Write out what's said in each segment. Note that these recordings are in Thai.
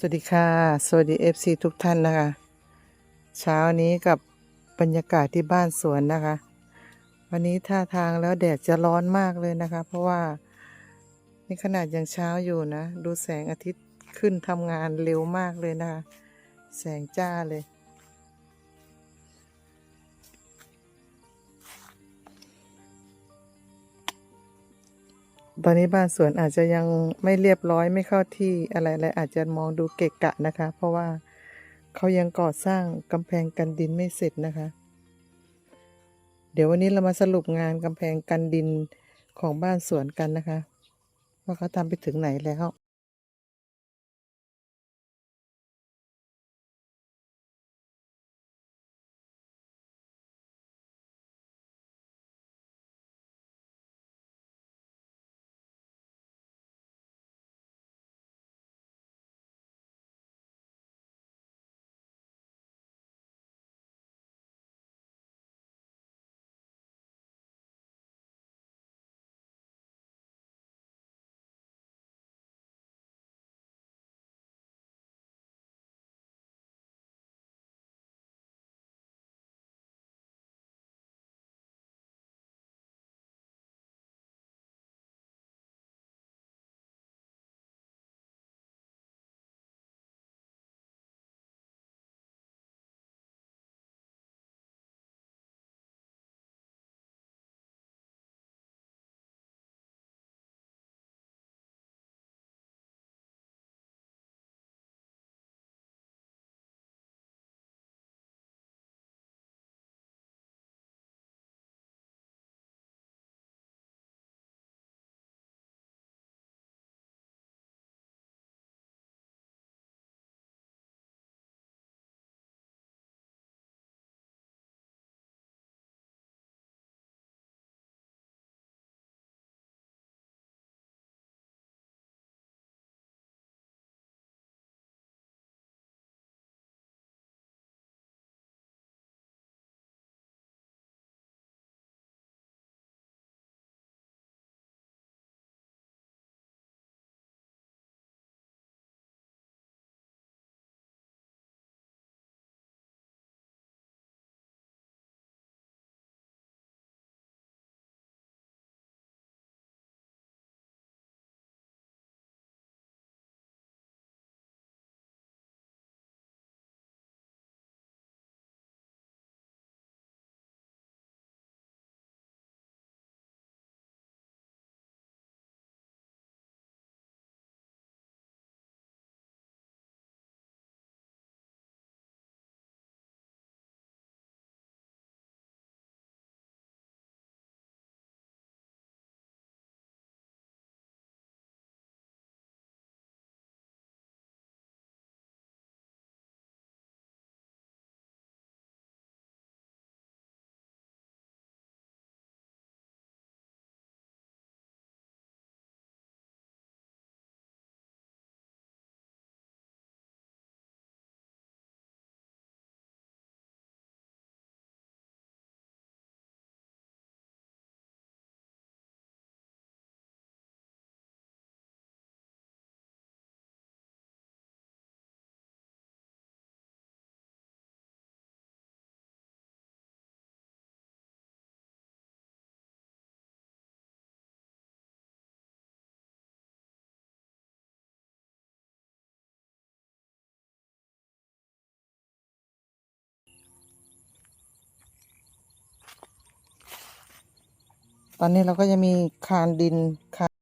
สวัสดีค่ะ สวัสดี FC ทุกท่านนะคะ เช้านี้กับบรรยากาศที่บ้านสวนนะคะ วันนี้ท่าทางแล้วแดดจะร้อนมากเลยนะคะ เพราะว่านี่ขนาดยังเช้าอยู่นะ ดูแสงอาทิตย์ขึ้นทำงานเร็วมากเลยนะคะ แสงจ้าเลย ตอนนี้บ้านสวนอาจจะยังไม่เรียบร้อยไม่เข้าที่อะไรอะไรอาจจะมองดูเกะกะนะคะ เพราะว่าเขายังก่อสร้างกำแพงกันดินไม่เสร็จนะคะ เดี๋ยววันนี้เรามาสรุปงานกำแพงกันดินของบ้านสวนกันนะคะ ว่าเขาทำไปถึงไหนแล้ว ตอนนี้เราก็จะมีคานดินคาน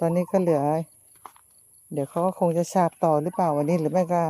ตอนนี้ก็เหลือ เดี๋ยวเขาก็คงจะฉาบต่อหรือเปล่าวันนี้หรือไม่ก็